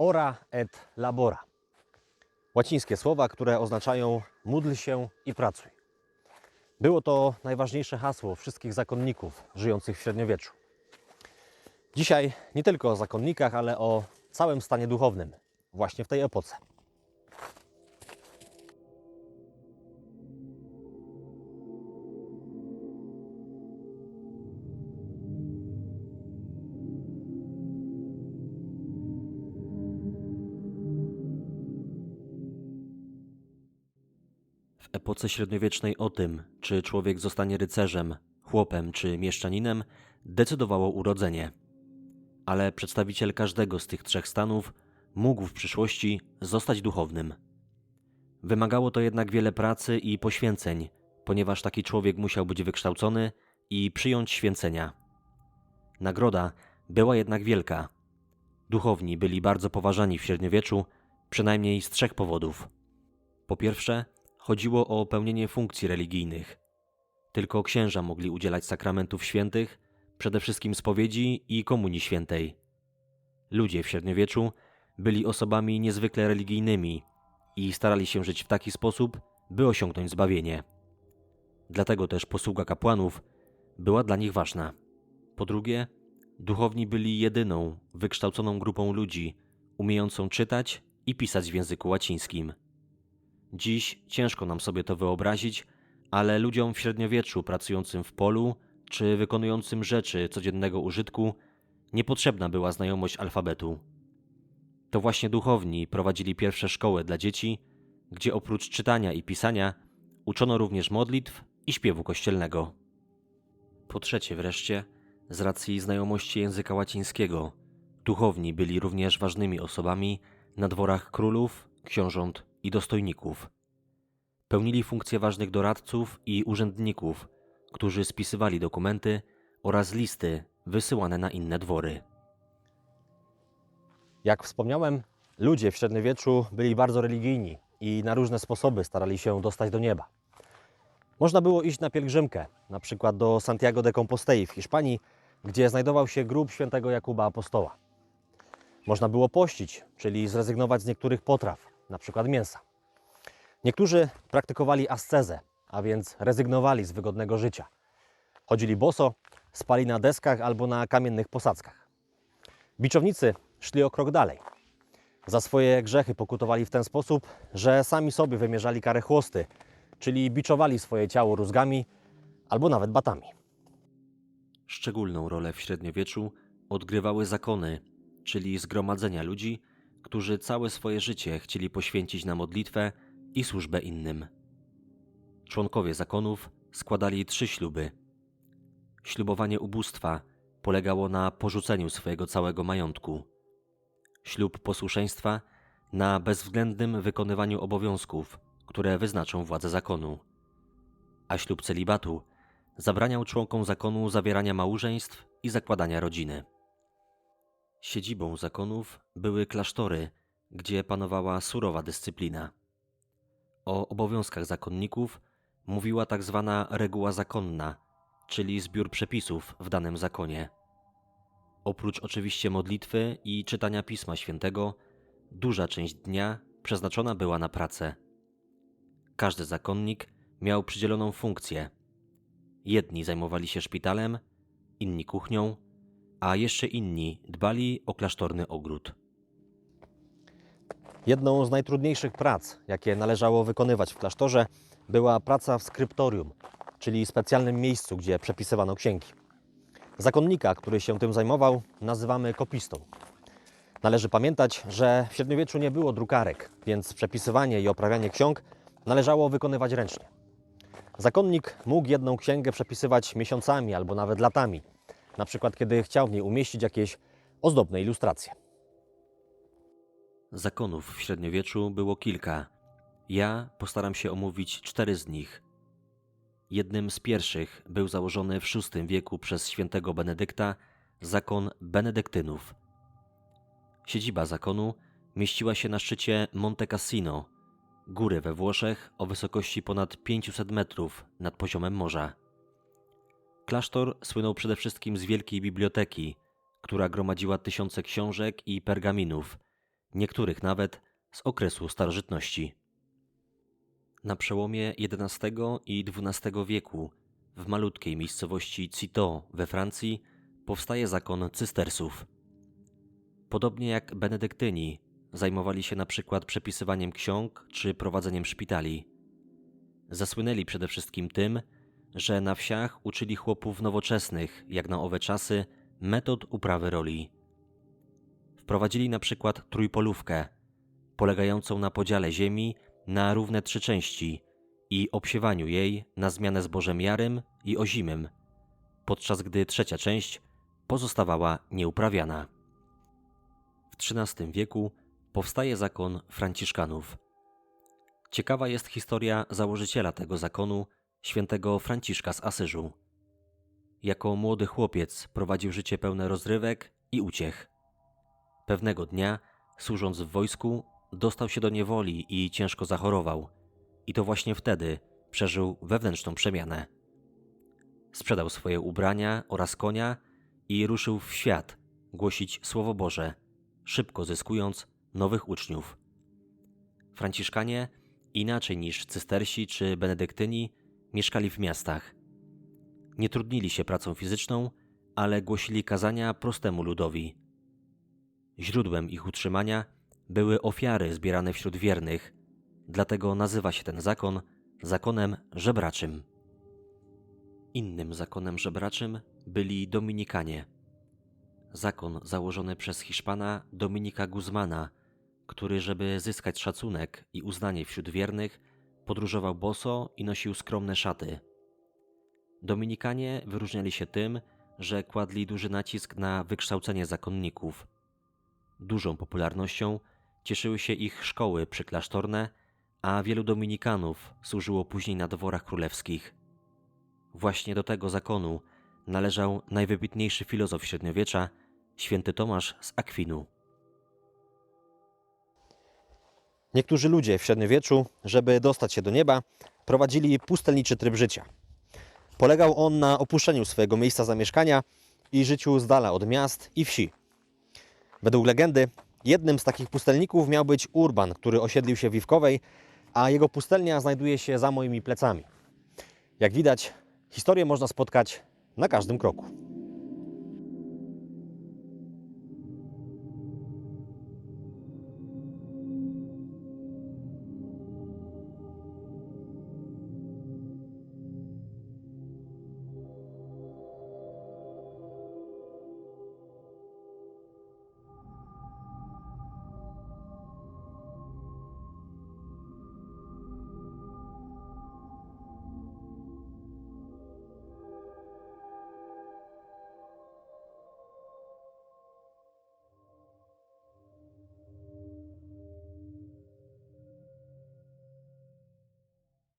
ora et labora. Łacińskie słowa, które oznaczają módl się i pracuj. Było to najważniejsze hasło wszystkich zakonników żyjących w średniowieczu. Dzisiaj nie tylko o zakonnikach, ale o całym stanie duchownym, właśnie w tej epoce. W epoce średniowiecznej o tym, czy człowiek zostanie rycerzem, chłopem czy mieszczaninem, decydowało urodzenie. Ale przedstawiciel każdego z tych trzech stanów mógł w przyszłości zostać duchownym. Wymagało to jednak wiele pracy i poświęceń, ponieważ taki człowiek musiał być wykształcony i przyjąć święcenia. Nagroda była jednak wielka. Duchowni byli bardzo poważani w średniowieczu, przynajmniej z trzech powodów. Po pierwsze, chodziło o pełnienie funkcji religijnych. Tylko księża mogli udzielać sakramentów świętych, przede wszystkim spowiedzi i komunii świętej. Ludzie w średniowieczu byli osobami niezwykle religijnymi i starali się żyć w taki sposób, by osiągnąć zbawienie. Dlatego też posługa kapłanów była dla nich ważna. Po drugie, duchowni byli jedyną wykształconą grupą ludzi umiejącą czytać i pisać w języku łacińskim. Dziś ciężko nam sobie to wyobrazić, ale ludziom w średniowieczu pracującym w polu czy wykonującym rzeczy codziennego użytku niepotrzebna była znajomość alfabetu. To właśnie duchowni prowadzili pierwsze szkoły dla dzieci, gdzie oprócz czytania i pisania uczono również modlitw i śpiewu kościelnego. Po trzecie wreszcie, z racji znajomości języka łacińskiego, duchowni byli również ważnymi osobami na dworach królów, książąt i dostojników. Pełnili funkcje ważnych doradców i urzędników, którzy spisywali dokumenty oraz listy wysyłane na inne dwory. Jak wspomniałem, ludzie w średniowieczu byli bardzo religijni i na różne sposoby starali się dostać do nieba. Można było iść na pielgrzymkę, na przykład do Santiago de Compostei w Hiszpanii, gdzie znajdował się grób świętego Jakuba Apostoła. Można było pościć, czyli zrezygnować z niektórych potraw, na przykład mięsa. Niektórzy praktykowali ascezę, a więc rezygnowali z wygodnego życia. Chodzili boso, spali na deskach albo na kamiennych posadzkach. Biczownicy szli o krok dalej. Za swoje grzechy pokutowali w ten sposób, że sami sobie wymierzali karę chłosty, czyli biczowali swoje ciało rózgami albo nawet batami. Szczególną rolę w średniowieczu odgrywały zakony, czyli zgromadzenia ludzi, którzy całe swoje życie chcieli poświęcić na modlitwę i służbę innym. Członkowie zakonów składali trzy śluby. Ślubowanie ubóstwa polegało na porzuceniu swojego całego majątku. Ślub posłuszeństwa na bezwzględnym wykonywaniu obowiązków, które wyznaczą władze zakonu. A ślub celibatu zabraniał członkom zakonu zawierania małżeństw i zakładania rodziny. Siedzibą zakonów były klasztory, gdzie panowała surowa dyscyplina. O obowiązkach zakonników mówiła tak zwana reguła zakonna, czyli zbiór przepisów w danym zakonie. Oprócz oczywiście modlitwy i czytania Pisma Świętego, duża część dnia przeznaczona była na pracę. Każdy zakonnik miał przydzieloną funkcję. Jedni zajmowali się szpitalem, inni kuchnią, a jeszcze inni dbali o klasztorny ogród. Jedną z najtrudniejszych prac, jakie należało wykonywać w klasztorze, była praca w skryptorium, czyli specjalnym miejscu, gdzie przepisywano księgi. Zakonnika, który się tym zajmował, nazywamy kopistą. Należy pamiętać, że w średniowieczu nie było drukarek, więc przepisywanie i oprawianie ksiąg należało wykonywać ręcznie. Zakonnik mógł jedną księgę przepisywać miesiącami albo nawet latami, na przykład kiedy chciał w niej umieścić jakieś ozdobne ilustracje. Zakonów w średniowieczu było kilka. Ja postaram się omówić cztery z nich. Jednym z pierwszych był założony w VI wieku przez świętego Benedykta zakon benedyktynów. Siedziba zakonu mieściła się na szczycie Monte Cassino, góry we Włoszech o wysokości ponad 500 metrów nad poziomem morza. Klasztor słynął przede wszystkim z wielkiej biblioteki, która gromadziła tysiące książek i pergaminów, niektórych nawet z okresu starożytności. Na przełomie XI i XII wieku w malutkiej miejscowości Citeaux we Francji powstaje zakon cystersów. Podobnie jak benedyktyni, zajmowali się na przykład przepisywaniem ksiąg czy prowadzeniem szpitali. Zasłynęli przede wszystkim tym, że na wsiach uczyli chłopów nowoczesnych, jak na owe czasy, metod uprawy roli. Wprowadzili na przykład trójpolówkę, polegającą na podziale ziemi na równe trzy części i obsiewaniu jej na zmianę zbożem jarym i ozimym, podczas gdy trzecia część pozostawała nieuprawiana. W XIII wieku powstaje zakon Franciszkanów. Ciekawa jest historia założyciela tego zakonu, świętego Franciszka z Asyżu. Jako młody chłopiec prowadził życie pełne rozrywek i uciech. Pewnego dnia, służąc w wojsku, dostał się do niewoli i ciężko zachorował, i to właśnie wtedy przeżył wewnętrzną przemianę. Sprzedał swoje ubrania oraz konia i ruszył w świat głosić Słowo Boże, szybko zyskując nowych uczniów. Franciszkanie, inaczej niż cystersi czy benedyktyni, mieszkali w miastach. Nie trudnili się pracą fizyczną, ale głosili kazania prostemu ludowi. Źródłem ich utrzymania były ofiary zbierane wśród wiernych, dlatego nazywa się ten zakon zakonem żebraczym. Innym zakonem żebraczym byli Dominikanie. Zakon założony przez Hiszpana Dominika Guzmana, który, żeby zyskać szacunek i uznanie wśród wiernych, podróżował boso i nosił skromne szaty. Dominikanie wyróżniali się tym, że kładli duży nacisk na wykształcenie zakonników. Dużą popularnością cieszyły się ich szkoły przyklasztorne, a wielu dominikanów służyło później na dworach królewskich. Właśnie do tego zakonu należał najwybitniejszy filozof średniowiecza, święty Tomasz z Akwinu. Niektórzy ludzie w średniowieczu, żeby dostać się do nieba, prowadzili pustelniczy tryb życia. Polegał on na opuszczeniu swojego miejsca zamieszkania i życiu z dala od miast i wsi. Według legendy, jednym z takich pustelników miał być Urban, który osiedlił się w Iwkowej, a jego pustelnia znajduje się za moimi plecami. Jak widać, historię można spotkać na każdym kroku.